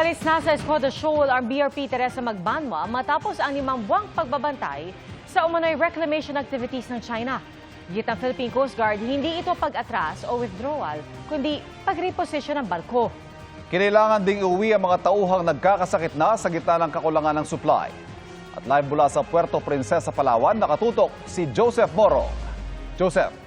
Umalis na sa Escoda Shoal ang BRP Teresa Magbanwa matapos ang limang buwang pagbabantay sa umano'y reclamation activities ng China. Git ng Philippine Coast Guard, hindi ito pag-atras o withdrawal, kundi pag-reposition ng barko. Kinailangan ding iuwi ang mga tauhang nagkakasakit na sa gitna ng kakulangan ng supply. At live mula sa Puerto Princesa, Palawan, nakatutok si Joseph Moro. Joseph.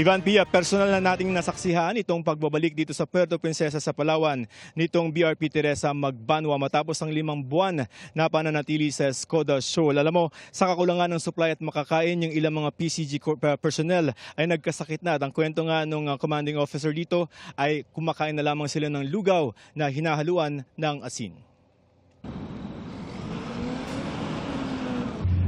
Ivan Pia, personal na nating nasaksihan itong pagbabalik dito sa Puerto Princesa sa Palawan nitong BRP Teresa Magbanwa matapos ang limang buwan na pananatili sa Skoda Shoal. Alam mo, sa kakulangan ng supply at makakain, yung ilang mga PCG personnel ay nagkasakit na. At ang kwento nga nung uh, commanding officer dito ay kumakain na lamang sila ng lugaw na hinahaluan ng asin.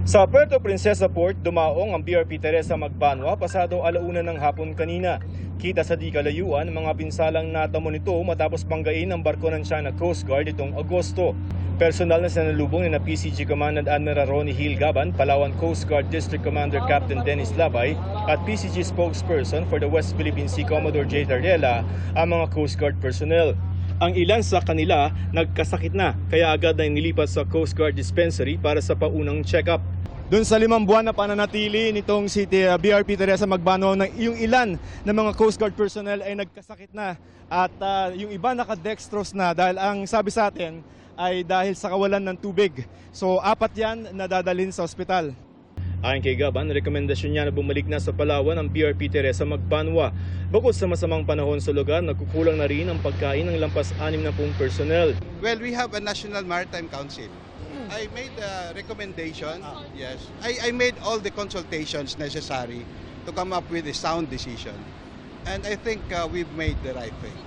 Sa Puerto Princesa Port, dumaong ang BRP Teresa Magbanwa pasado alauna ng hapon kanina. Kita sa di kalayuan, mga pinsalang natamo nito matapos banggain ang barko ng China Coast Guard itong Agosto. Personal na sinalubong ni na PCG Commandant Admiral Ronnie Hill Gaban, Palawan Coast Guard District Commander Captain Dennis Labay at PCG spokesperson for the West Philippine Sea Commodore J. Tardela ang mga Coast Guard personnel. Ang ilan sa kanila nagkasakit na kaya agad na nilipat sa Coast Guard Dispensary para sa paunang check-up. Doon sa limang buwan na pananatili nitong si uh, BRP Teresa Magbano, na yung ilan ng mga Coast Guard personnel ay nagkasakit na at uh, yung iba nakadextrose na dahil ang sabi sa atin ay dahil sa kawalan ng tubig. So apat yan na dadalhin sa ospital. Ayon kay Gaban, rekomendasyon niya na bumalik na sa Palawan ang BRP Teresa Magbanwa. Bukod sa masamang panahon sa lugar, nagkukulang na rin ang pagkain ng lampas anim na pong personnel. Well, we have a National Maritime Council. I made a recommendation. Yes, I, I made all the consultations necessary to come up with a sound decision, and I think uh, we've made the right thing.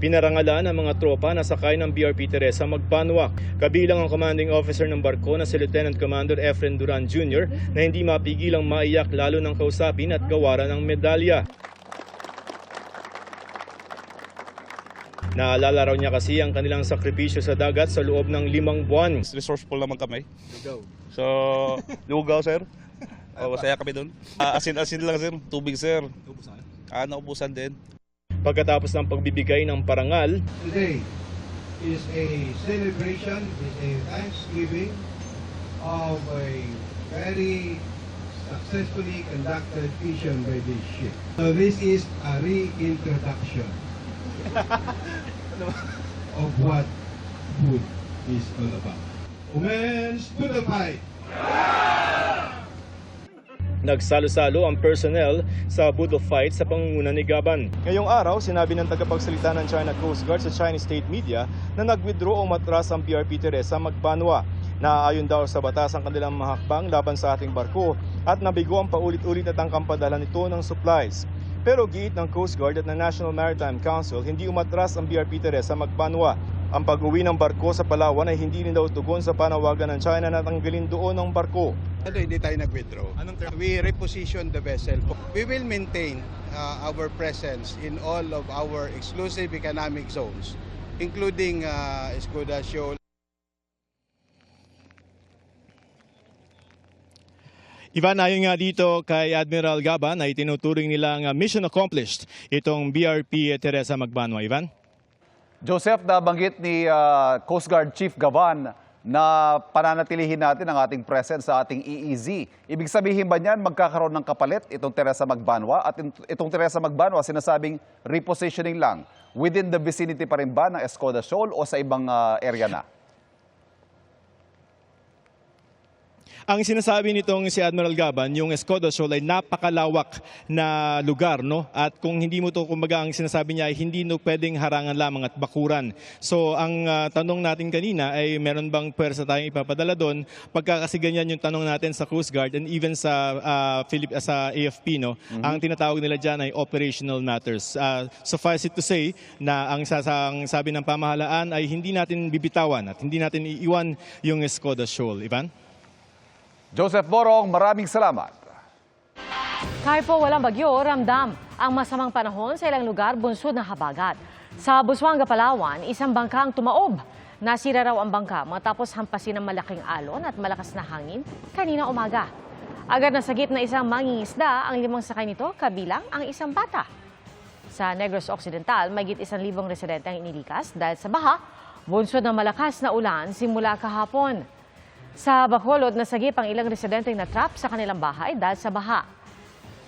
Pinarangalan ang mga tropa na sakay ng BRP Teresa Magbanwa. Kabilang ang commanding officer ng barko na si Lieutenant Commander Efren Duran Jr. na hindi mapigilang maiyak lalo ng kausapin at gawaran ng medalya. Naalala raw niya kasi ang kanilang sakripisyo sa dagat sa loob ng limang buwan. resourceful naman kami. So, lugaw, sir. Oh, masaya kami doon. Ah, asin-asin lang, sir. Tubig, sir. Ah, naubusan din. Pagkatapos ng pagbibigay ng parangal, Today is a celebration, is a thanksgiving of a very successfully conducted mission by this ship. So this is a reintroduction of what food is all about. Women's to the fight! Nagsalo-salo ang personnel sa Budo fight sa pangunguna ni Gaban. Ngayong araw, sinabi ng tagapagsalita ng China Coast Guard sa Chinese state media na nag-withdraw o matras ang BRP Teresa Magbanwa. Naaayon daw sa batas ang kanilang mahakbang laban sa ating barko at nabigo ang paulit-ulit at ang kampadala nito ng supplies. Pero giit ng Coast Guard at ng National Maritime Council, hindi umatras ang BRP Teresa Magbanwa. Ang pag-uwi ng barko sa Palawan ay hindi rin daw tugon sa panawagan ng China na tanggalin doon ang barko. Ano, hindi tayo nag-withdraw. Anong term? We reposition the vessel. We will maintain uh, our presence in all of our exclusive economic zones, including uh, Escuda Shoal, Ivan, ayon nga dito kay Admiral Gaban ay tinuturing nilang uh, mission accomplished itong BRP Teresa Magbanwa. Ivan? Joseph, nabanggit ni ah, Coast Guard Chief Gavan na pananatilihin natin ang ating presence sa ating EEZ. Ibig sabihin ba niyan magkakaroon ng kapalit itong Teresa Magbanwa at itong Teresa Magbanwa sinasabing repositioning lang within the vicinity pa rin ba ng Escoda Shoal o sa ibang ah, area na? Ang sinasabi nitong si Admiral Gaban, yung Escoda Shoal ay napakalawak na lugar, no? At kung hindi mo to kumbaga ang sinasabi niya ay hindi no pwedeng harangan lamang at bakuran. So ang ah, tanong natin kanina ay meron bang pwersa tayong ipapadala doon? Pagka kasi ganyan yung tanong natin sa Coast Guard and even sa ah, Philip sa AFP, no? Ang tinatawag nila diyan ay operational matters. Ah, suffice it to say na ang, sa- sa- ang sabi ng pamahalaan ay hindi natin bibitawan at hindi natin iiwan yung Escoda Shoal. Ivan? Joseph Borong, maraming salamat. Kahit po walang bagyo, ramdam ang masamang panahon sa ilang lugar bunsod ng habagat. Sa Busuanga, Palawan, isang bangka ang tumaob. Nasira raw ang bangka matapos hampasin ng malaking alon at malakas na hangin kanina umaga. Agad na sagip na isang mangingisda ang limang sakay nito kabilang ang isang bata. Sa Negros Occidental, may isang libong residente ang inilikas dahil sa baha, bunsod ng malakas na ulan simula kahapon. Sa Bacolod, nasagip ang ilang residenteng natrap sa kanilang bahay dahil sa baha.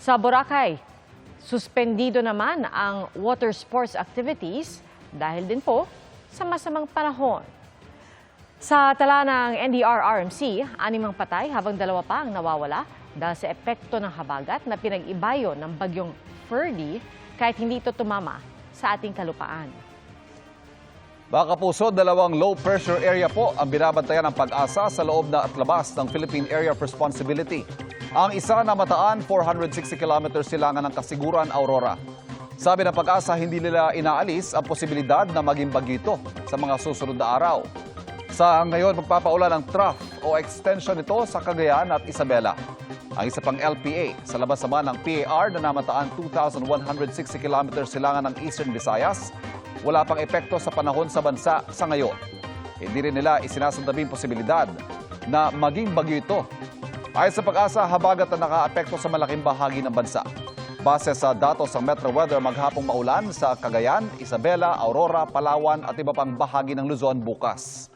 Sa Boracay, suspendido naman ang water sports activities dahil din po sa masamang panahon. Sa tala ng NDR-RMC, animang patay habang dalawa pa ang nawawala dahil sa epekto ng habagat na pinag-ibayo ng bagyong Ferdy kahit hindi ito tumama sa ating kalupaan. Baka puso, dalawang low pressure area po ang binabantayan ng pag-asa sa loob na at labas ng Philippine Area of Responsibility. Ang isa na mataan, 460 kilometers silangan ng Kasiguran, Aurora. Sabi ng pag-asa, hindi nila inaalis ang posibilidad na maging bagito sa mga susunod na araw. Sa ngayon, magpapaulan ng trough o extension nito sa Cagayan at Isabela. Ang isa pang LPA sa labas naman ng PAR na namataan 2,160 kilometers silangan ng Eastern Visayas, wala pang epekto sa panahon sa bansa sa ngayon. Hindi rin nila isinasandabing posibilidad na maging bagyo ito. Ayon sa pag-asa, habagat na nakaapekto sa malaking bahagi ng bansa. Base sa datos ng Metro Weather, maghapong maulan sa Cagayan, Isabela, Aurora, Palawan at iba pang bahagi ng Luzon bukas.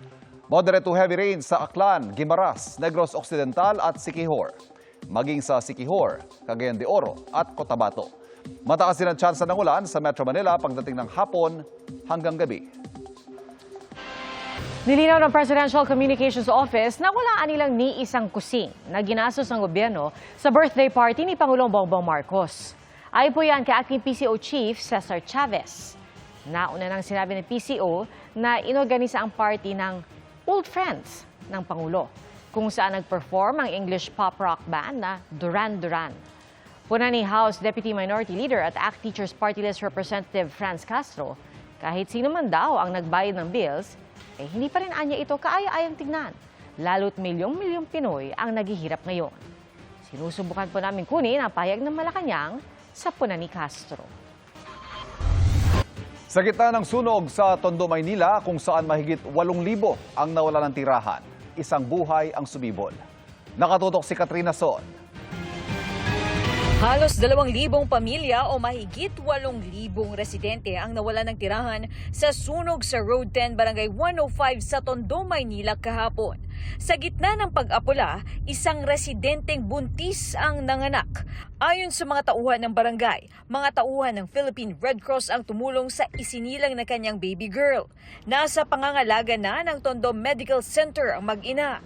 Moderate to heavy rain sa Aklan, Guimaras, Negros Occidental at Siquijor. Maging sa Siquijor, Cagayan de Oro at Cotabato. Mataas din ang tsansa ng ulan sa Metro Manila pagdating ng hapon hanggang gabi. Nilinaw ng Presidential Communications Office na wala nilang ni isang kusing na ginastos ng gobyerno sa birthday party ni Pangulong Bongbong Marcos. Ay po yan kay acting PCO Chief Cesar Chavez. Nauna nang sinabi ng PCO na inorganisa ang party ng old friends ng Pangulo kung saan nag-perform ang English pop rock band na Duran Duran. Puna ni House Deputy Minority Leader at ACT Teachers Party List Representative Franz Castro, kahit sino man daw ang nagbayad ng bills, eh hindi pa rin anya ito kaaya-ayang tignan. Lalo't milyong-milyong Pinoy ang naghihirap ngayon. Sinusubukan po namin kunin ang payag ng Malacanang sa puna ni Castro. Sa gitna ng sunog sa Tondo, Maynila, kung saan mahigit 8,000 ang nawala ng tirahan, isang buhay ang sumibol. Nakatutok si Katrina Son. Halos 2,000 pamilya o mahigit 8,000 residente ang nawala ng tirahan sa sunog sa Road 10 Barangay 105 sa Tondo, Maynila kahapon. Sa gitna ng pag-apula, isang residenteng buntis ang nanganak. Ayon sa mga tauhan ng barangay, mga tauhan ng Philippine Red Cross ang tumulong sa isinilang na kanyang baby girl. Nasa pangangalaga na ng Tondo Medical Center ang mag-ina.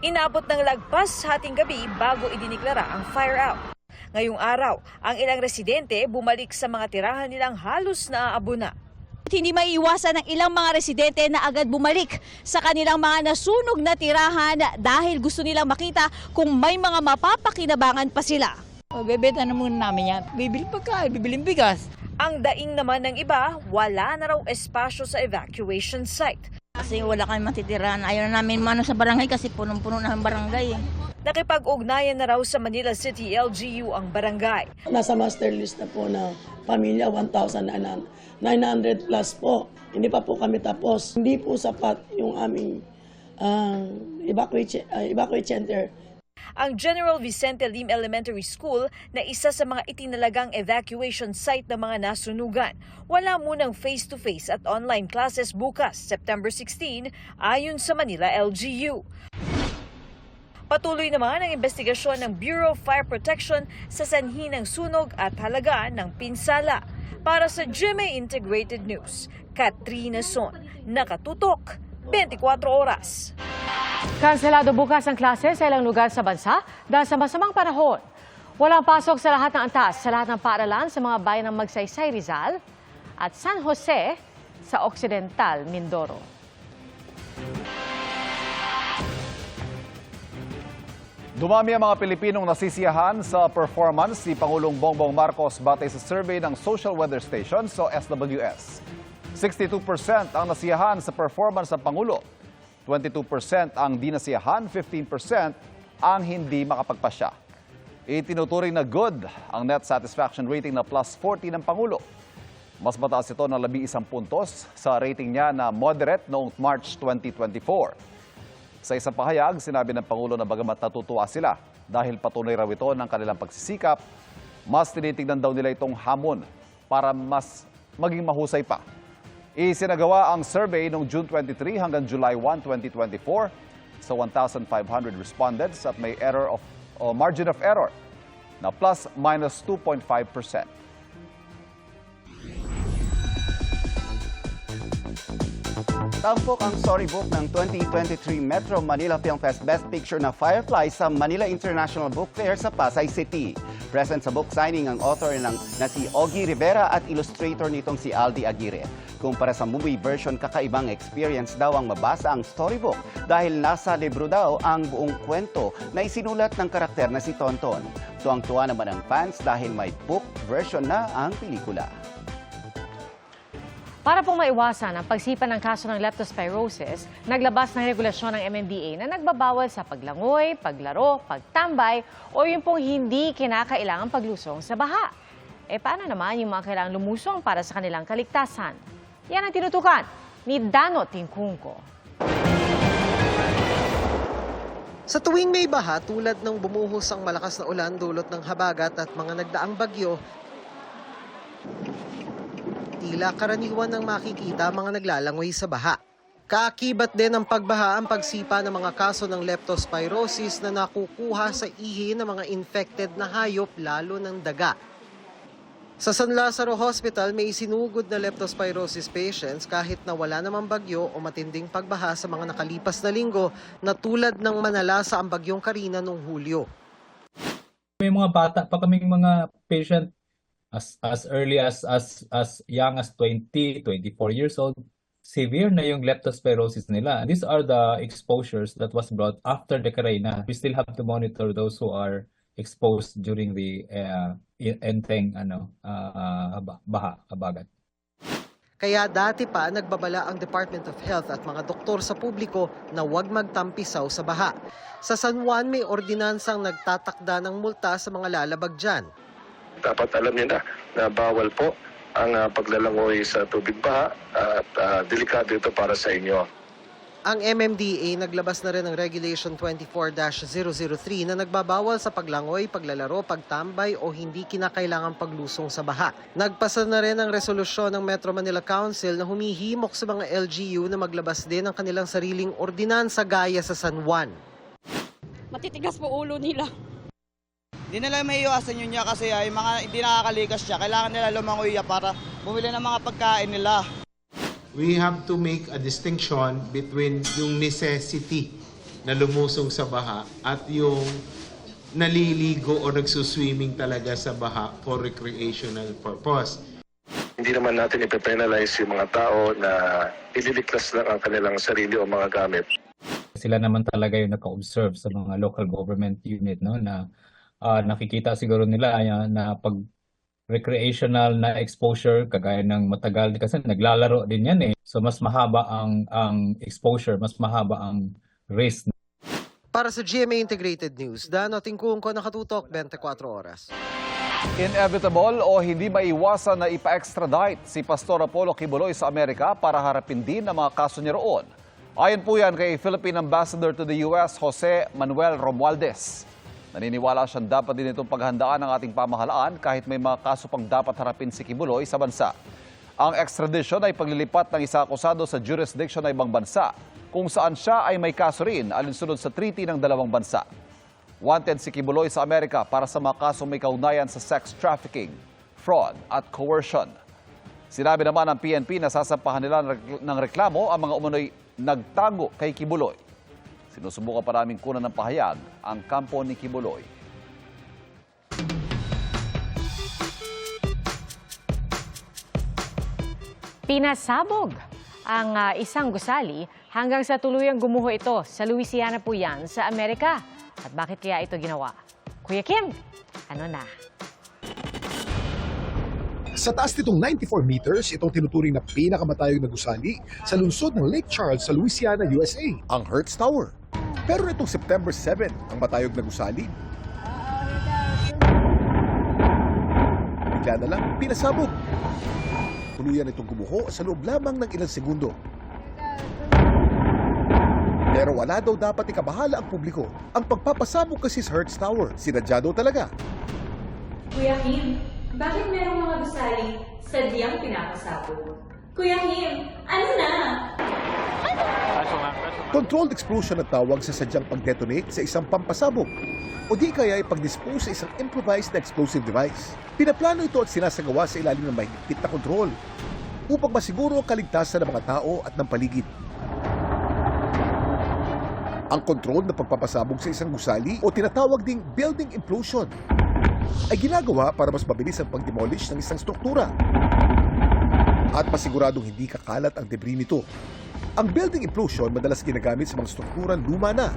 Inabot ng lagpas hating gabi bago idiniklara ang fire out. Ngayong araw, ang ilang residente bumalik sa mga tirahan nilang halos naaabo na. Hindi maiiwasan ng ilang mga residente na agad bumalik sa kanilang mga nasunog na tirahan dahil gusto nilang makita kung may mga mapapakinabangan pa sila. O, bebenta na muna namin yan. Bibili pagkain, bibiling bigas. Ang daing naman ng iba, wala na raw espasyo sa evacuation site. Kasi wala kami matitirahan. Ayaw na namin mano sa barangay kasi punong-puno na ang barangay. Nakipag-ugnayan na raw sa Manila City LGU ang barangay. Nasa master list na po ng pamilya 1,900 plus po. Hindi pa po kami tapos. Hindi po sapat yung aming ah, evacuate, ah, evacuate center. Ang General Vicente Lim Elementary School na isa sa mga itinalagang evacuation site ng mga nasunugan. Wala munang face-to-face at online classes bukas, September 16, ayon sa Manila LGU. Patuloy naman ang investigasyon ng Bureau of Fire Protection sa sanhi ng sunog at halaga ng pinsala. Para sa GMA Integrated News, Katrina Son, nakatutok 24 oras. Kanselado bukas ang klase sa ilang lugar sa bansa dahil sa masamang panahon. Walang pasok sa lahat ng antas sa lahat ng paaralan sa mga bayan ng Magsaysay Rizal at San Jose sa Occidental Mindoro. Dumami ang mga Pilipinong nasisiyahan sa performance ni Pangulong Bongbong Marcos batay sa survey ng Social Weather Station so SWS. 62% ang nasiyahan sa performance ng Pangulo. 22% ang di nasiyahan, 15% ang hindi makapagpasya. Itinuturing na good ang net satisfaction rating na plus 40 ng Pangulo. Mas mataas ito ng 11 puntos sa rating niya na moderate noong March 2024. Sa isang pahayag, sinabi ng Pangulo na bagamat natutuwa sila dahil patunay raw ito ng kanilang pagsisikap, mas tinitignan daw nila itong hamon para mas maging mahusay pa. Isinagawa ang survey noong June 23 hanggang July 1, 2024 sa 1,500 respondents at may error of margin of error na plus minus 2.5 Tampok ang storybook ng 2023 Metro Manila Film Fest Best Picture na Firefly sa Manila International Book Fair sa Pasay City. Present sa book signing ang author ng na si Ogie Rivera at illustrator nitong si Aldi Aguirre. Kumpara sa movie version, kakaibang experience daw ang mabasa ang storybook dahil nasa libro daw ang buong kwento na isinulat ng karakter na si Tonton. Tuwang-tuwa naman ang fans dahil may book version na ang pelikula. Para pong maiwasan ang pagsipa ng kaso ng leptospirosis, naglabas ng regulasyon ng MMDA na nagbabawal sa paglangoy, paglaro, pagtambay o yung pong hindi kinakailangang paglusong sa baha. E paano naman yung mga kailangang lumusong para sa kanilang kaligtasan? Yan ang tinutukan ni Dano Tingkungko. Sa tuwing may baha tulad ng bumuhos ang malakas na ulan dulot ng habagat at mga nagdaang bagyo, tila karaniwan ng makikita mga naglalangoy sa baha. Kaakibat din ng pagbaha ang pagsipa ng mga kaso ng leptospirosis na nakukuha sa ihi ng mga infected na hayop lalo ng daga. Sa San Lazaro Hospital, may isinugod na leptospirosis patients kahit na wala namang bagyo o matinding pagbaha sa mga nakalipas na linggo na tulad ng manala sa ang bagyong Karina noong Hulyo. May mga bata pa kaming mga patient as as early as as as young as 20, 24 years old. Severe na yung leptospirosis nila. These are the exposures that was brought after the Karina. We still have to monitor those who are exposed during the uh, enteng ano uh, baha, habagat. Kaya dati pa nagbabala ang Department of Health at mga doktor sa publiko na huwag magtampisaw sa baha. Sa San Juan may ordinansang nagtatakda ng multa sa mga lalabag dyan. Dapat alam niyo na na bawal po ang ah, paglalangoy sa tubig baha at ah, delikado ito para sa inyo. Ang MMDA naglabas na rin ng Regulation 24-003 na nagbabawal sa paglangoy, paglalaro, pagtambay o hindi kinakailangang paglusong sa baha. Nagpasa na rin ang resolusyon ng Metro Manila Council na humihimok sa mga LGU na maglabas din ng kanilang sariling ordinansa gaya sa San Juan. Matitigas po ulo nila. Hindi nila may iwasan yun niya kasi ay mga hindi nakakalikas siya. Kailangan nila lumangoy niya para bumili ng mga pagkain nila. We have to make a distinction between yung necessity na lumusong sa baha at yung naliligo o nagsuswimming talaga sa baha for recreational purpose. Hindi naman natin ipe-penalize yung mga tao na ililiklas lang ang kanilang sarili o mga gamit. Sila naman talaga yung naka-observe sa mga local government unit no na ah, nakikita siguro nila ah, na pag recreational na exposure kagaya ng matagal kasi naglalaro din yan eh. So mas mahaba ang ang exposure, mas mahaba ang risk Para sa GMA Integrated News, Dano Tingkungko, nakatutok 24 oras. Inevitable o hindi maiwasan na ipa-extradite si Pastor Apollo Kibuloy sa Amerika para harapin din ang mga kaso niya roon. Ayon po yan kay Philippine Ambassador to the US, Jose Manuel Romualdez. Naniniwala siyang dapat din itong paghandaan ng ating pamahalaan kahit may mga kaso pang dapat harapin si Kibuloy sa bansa. Ang extradition ay paglilipat ng isa akusado sa jurisdiction ng ibang bansa kung saan siya ay may kaso rin alinsunod sa treaty ng dalawang bansa. Wanted si Kibuloy sa Amerika para sa mga kasong may kaugnayan sa sex trafficking, fraud at coercion. Sinabi naman ng PNP na sasampahan nila ng reklamo ang mga umunoy nagtago kay Kibuloy. Sinusubukan pa namin kunan ng pahayag ang kampo ni Kibuloy. Pinasabog ang ah, isang gusali hanggang sa tuluyang gumuho ito sa Louisiana po yan sa Amerika. At bakit kaya ito ginawa? Kuya Kim, ano na? Sa taas nitong 94 meters, itong tinuturing na pinakamatayog na gusali sa lungsod ng Lake Charles sa Louisiana, USA, ang Hertz Tower. Pero itong September 7, ang matayog na gusali, bigla na lang pinasabog. Tuluyan itong gumuho sa loob lamang ng ilang segundo. Pero wala daw dapat ikabahala ang publiko. Ang pagpapasabog kasi sa Hertz Tower, sinadya daw talaga. Kuya Kim, Bakit merong mga gusali sadyang pinapasabog? Kuya Kim, ano na? Controlled explosion ang tawag sa sadyang pag-detonate sa isang pampasabog o di kaya ay pag-dispose sa isang improvised na explosive device. Pinaplano ito at sinasagawa sa ilalim ng mahigpit na kontrol upang masiguro ang kaligtasan ng mga tao at ng paligid. Ang controlled na pagpapasabog sa isang gusali o tinatawag ding building implosion ay ginagawa para mas mabilis ang pag-demolish ng isang struktura at masiguradong hindi kakalat ang debris nito. Ang building implosion madalas ginagamit sa mga strukturang luma na.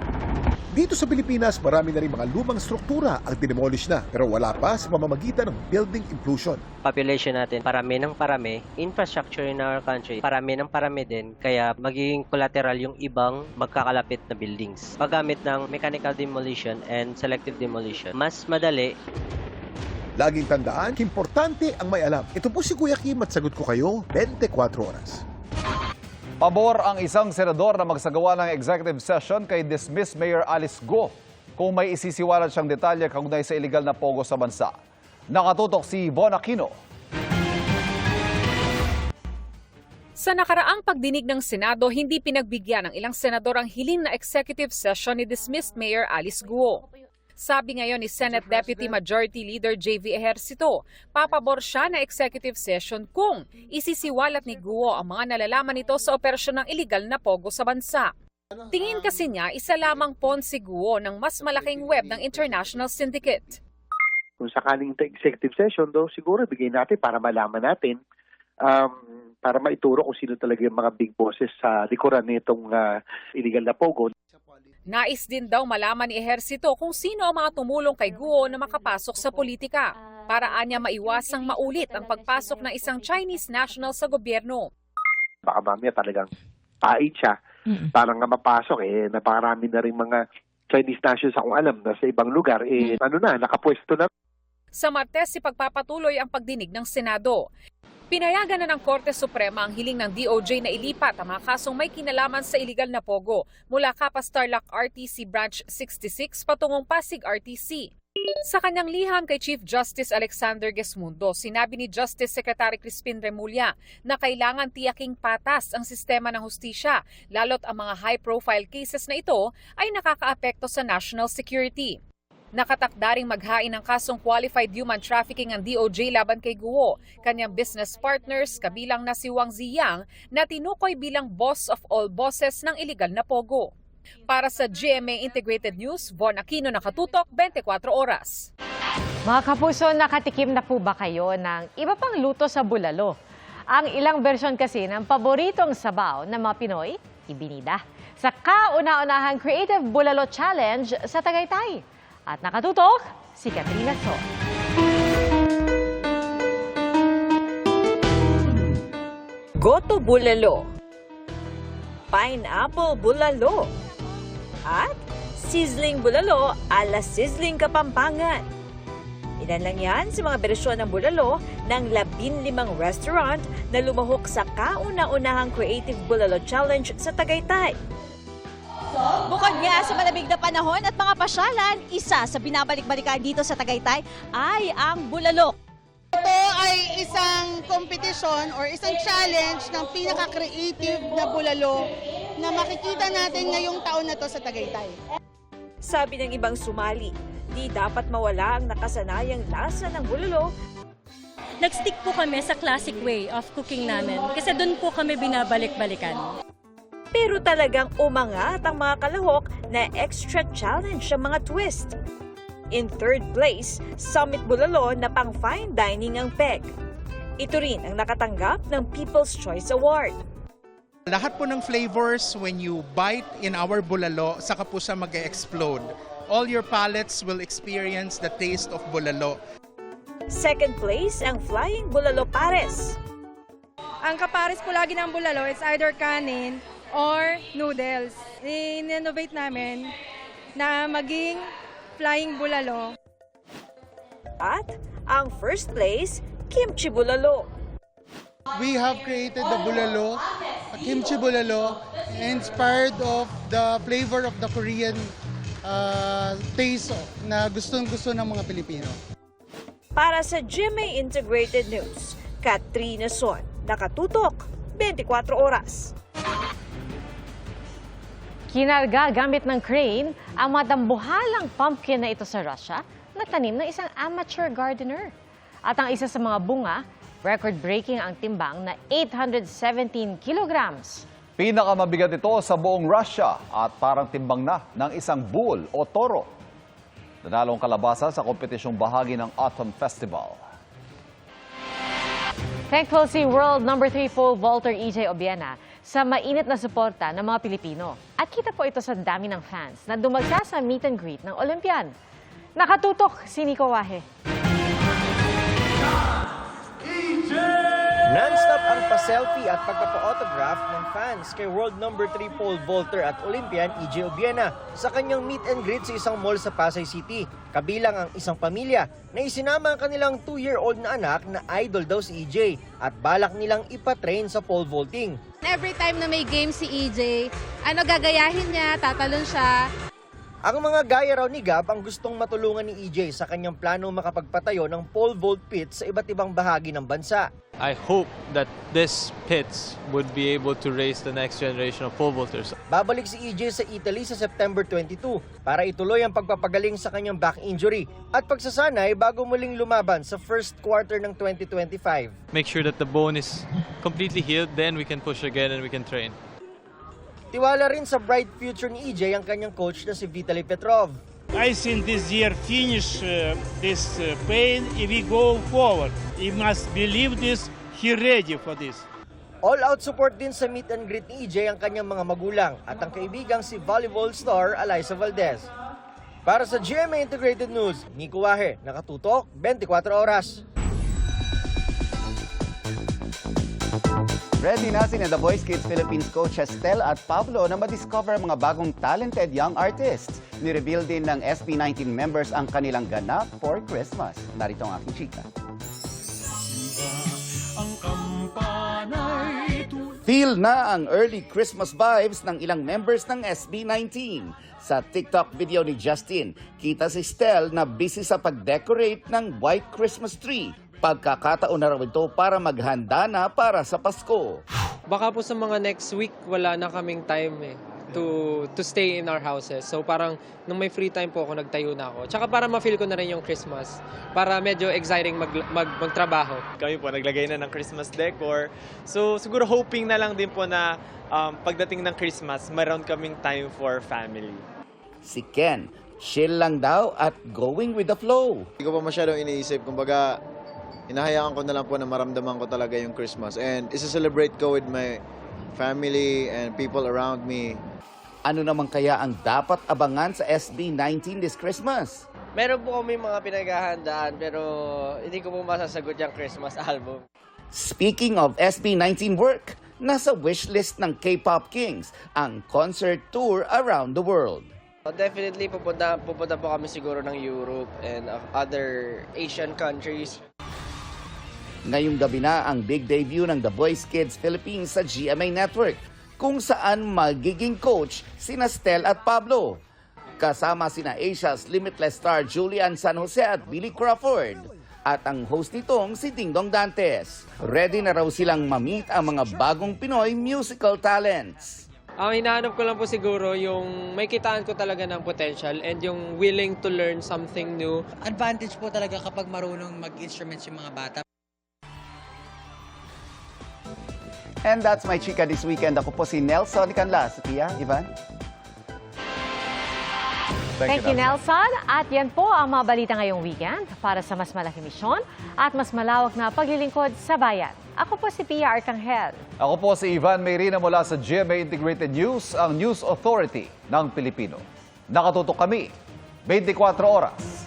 Dito sa Pilipinas, marami na rin mga lumang struktura ang dinemolish na pero wala pa sa pamamagitan ng building implosion. population natin, parami ng parami, infrastructure in our country, parami ng parami din, kaya magiging collateral yung ibang magkakalapit na buildings. Paggamit ng mechanical demolition and selective demolition, mas madali Laging tandaan, importante ang may alam. Ito po si Kuya Kim at sagot ko kayo 24 oras. Pabor ang isang senador na magsagawa ng executive session kay dismiss Mayor Alice Go kung may isisiwalat siyang detalye kaugnay sa illegal na pogo sa bansa. Nakatutok si Von Aquino. Sa nakaraang pagdinig ng Senado, hindi pinagbigyan ng ilang senador ang hiling na executive session ni dismissed Mayor Alice Guo. Sabi ngayon ni Senate Deputy Majority Leader JV Ejercito, papabor siya na executive session kung isisiwalat ni Guo ang mga nalalaman nito sa operasyon ng illegal na pogo sa bansa. Tingin kasi niya isa lamang pon si Guo ng mas malaking web ng international syndicate. kung sakaling executive session, daw siguro bigay natin para malaman natin, um, para maituro kung sino talaga yung mga big bosses sa likuran nitong ah, illegal na pogo. Nais din daw malaman ni Ejercito kung sino ang mga tumulong kay Guo na makapasok sa politika. Para anya maiwasang maulit ang pagpasok ng isang Chinese national sa gobyerno. Baka mamaya talagang pait siya. Parang nga mapasok, eh, napakarami na rin mga Chinese nationals akong alam na sa ibang lugar, eh, ano na, nakapwesto na. Sa Martes, si pagpapatuloy ang pagdinig ng Senado. Pinayagan na ng Korte Suprema ang hiling ng DOJ na ilipat ang mga kasong may kinalaman sa iligal na pogo mula Kapas Tarlac RTC Branch 66 patungong Pasig RTC. Sa kanyang liham kay Chief Justice Alexander Gesmundo, sinabi ni Justice Secretary Crispin Remulla na kailangan tiyaking patas ang sistema ng hustisya, lalo't ang mga high-profile cases na ito ay nakakaapekto sa national security. Nakatakdaring maghain ng kasong qualified human trafficking ang DOJ laban kay Guo, kanyang business partners kabilang na si Wang Ziyang na tinukoy bilang boss of all bosses ng iligal na pogo. Para sa GMA Integrated News, Von Aquino nakatutok 24 oras. Mga kapuso, nakatikim na po ba kayo ng iba pang luto sa bulalo? Ang ilang version kasi ng paboritong sabaw ng mga Pinoy, ibinida sa kauna-unahang Creative Bulalo Challenge sa Tagaytay. At nakatutok, si Katrina Son. Goto Bulalo, Pineapple Bulalo, at Sizzling Bulalo ala Sizzling Kapampangan. Ilan lang yan sa mga bersyon ng bulalo ng 15 restaurant na lumahok sa kauna-unahang Creative Bulalo Challenge sa Tagaytay. Bukod nga sa malamig na panahon at mga pasyalan, isa sa binabalik-balikan dito sa Tagaytay ay ang bulalok. Ito ay isang competition or isang challenge ng pinaka-creative na bulalo na makikita natin ngayong taon na to sa Tagaytay. Sabi ng ibang sumali, di dapat mawala ang nakasanayang lasa ng bulalo Nag-stick po kami sa classic way of cooking namin kasi doon po kami binabalik-balikan. Pero talagang umangat ang mga kalahok na extra challenge ang mga twist. In third place, Summit Bulalo na pang fine dining ang peg. Ito rin ang nakatanggap ng People's Choice Award. Lahat po ng flavors when you bite in our bulalo, saka po siya mag-explode. All your palates will experience the taste of bulalo. Second place ang Flying Bulalo Pares. Ang kapares po lagi ng bulalo is either kanin or noodles. In-innovate namin na maging flying bulalo. At ang first place, Kimchi Bulalo. We have created the bulalo, a kimchi bulalo, inspired of the flavor of the Korean uh, taste na gustong-gusto ng mga Pilipino. Para sa GMA Integrated News, Katrina Son, nakatutok 24 oras. Kinarga gamit ng crane ang madambuhalang pumpkin na ito sa Russia na tanim ng isang amateur gardener. At ang isa sa mga bunga, record-breaking ang timbang na 817 kilograms. Pinakamabigat ito sa buong Russia at parang timbang na ng isang bull o toro. Nanalo ang kalabasa sa kompetisyong bahagi ng Autumn Festival. Thankful si World number 3 pole vaulter EJ Obiena sa mainit na suporta ng mga Pilipino. At kita po ito sa dami ng fans na dumagsa sa meet and greet ng Olympian. Nakatutok si Nico Wahe. Non-stop ang pa-selfie at pagpapa-autograph ng fans kay world number 3 pole vaulter at Olympian EJ Obiena sa kanyang meet and greet sa isang mall sa Pasay City. Kabilang ang isang pamilya na isinama ang kanilang 2-year-old na anak na idol daw si EJ at balak nilang ipatrain sa pole vaulting. Every time na may game si EJ, ano gagayahin niya, tatalon siya. Ang mga gaya raw ni Gab ang gustong matulungan ni EJ sa kanyang plano makapagpatayo ng pole vault pit sa iba't ibang bahagi ng bansa. I hope that this pits would be able to raise the next generation of pole vaulters. Babalik si EJ sa Italy sa September 22 para ituloy ang pagpapagaling sa kanyang back injury at pagsasanay bago muling lumaban sa first quarter ng 2025. Make sure that the bone is completely healed, then we can push again and we can train. Tiwala rin sa bright future ni EJ ang kanyang coach na si Vitaly Petrov. I think this year finish uh, this uh, pain if we go forward. He must believe this, he ready for this. All-out support din sa meet and greet ni EJ ang kanyang mga magulang at ang kaibigang si volleyball star Eliza Valdez. Para sa GMA Integrated News, Nico Wahe, nakatutok 24 oras. Ready na sina The Voice Kids Philippines coach Estel at Pablo na madiscover ang mga bagong talented young artists. Nireveal din ng SB19 members ang kanilang ganap for Christmas. Narito ang aking chika. Feel na ang early Christmas vibes ng ilang members ng SB19. Sa TikTok video ni Justin, kita si Stel na busy sa pag-decorate ng white Christmas tree. Pagkakataon na raw ito para maghanda na para sa Pasko. Baka po sa mga next week wala na kaming time eh to to stay in our houses. So parang nung may free time po ako nagtayo na ako. Tsaka para ma-feel ko na rin yung Christmas. Para medyo exciting mag, mag magtrabaho. Kami po naglagay na ng Christmas decor. So siguro hoping na lang din po na um, pagdating ng Christmas, mayroon kaming time for family. Si Ken, chill lang daw at going with the flow. Hindi ko pa masyadong iniisip. Kumbaga, hinahayaan ko na lang po na maramdaman ko talaga yung Christmas. And isa-celebrate ko with my family and people around me. Ano naman kaya ang dapat abangan sa SB19 this Christmas? Meron po kami mga pinaghahandaan pero hindi ko po masasagot yung Christmas album. Speaking of SB19 work, nasa wishlist ng K-pop Kings ang concert tour around the world. Definitely pupunta, pupunta po kami siguro ng Europe and other Asian countries. Ngayong gabi na ang big debut ng The Voice Kids Philippines sa GMA Network kung saan magiging coach sina Stel at Pablo. Kasama sina Asia's Limitless star Julian San Jose at Billy Crawford. At ang host nitong si Dingdong Dantes. Ready na raw silang mamit ang mga bagong Pinoy musical talents. Ang hinahanap ko lang po siguro yung may kitaan ko talaga ng potential and yung willing to learn something new. Advantage po talaga kapag marunong mag-instruments yung mga bata. And that's my chika this weekend. Ako po si Nelson Canlas. Pia, Ivan? Thank, you, Nelson. At yan po ang mga balita ngayong weekend para sa mas malaki misyon at mas malawak na paglilingkod sa bayan. Ako po si Pia Arcangel. Ako po si Ivan Mayrina mula sa GMA Integrated News, ang News Authority ng Pilipino. Nakatutok kami 24 oras.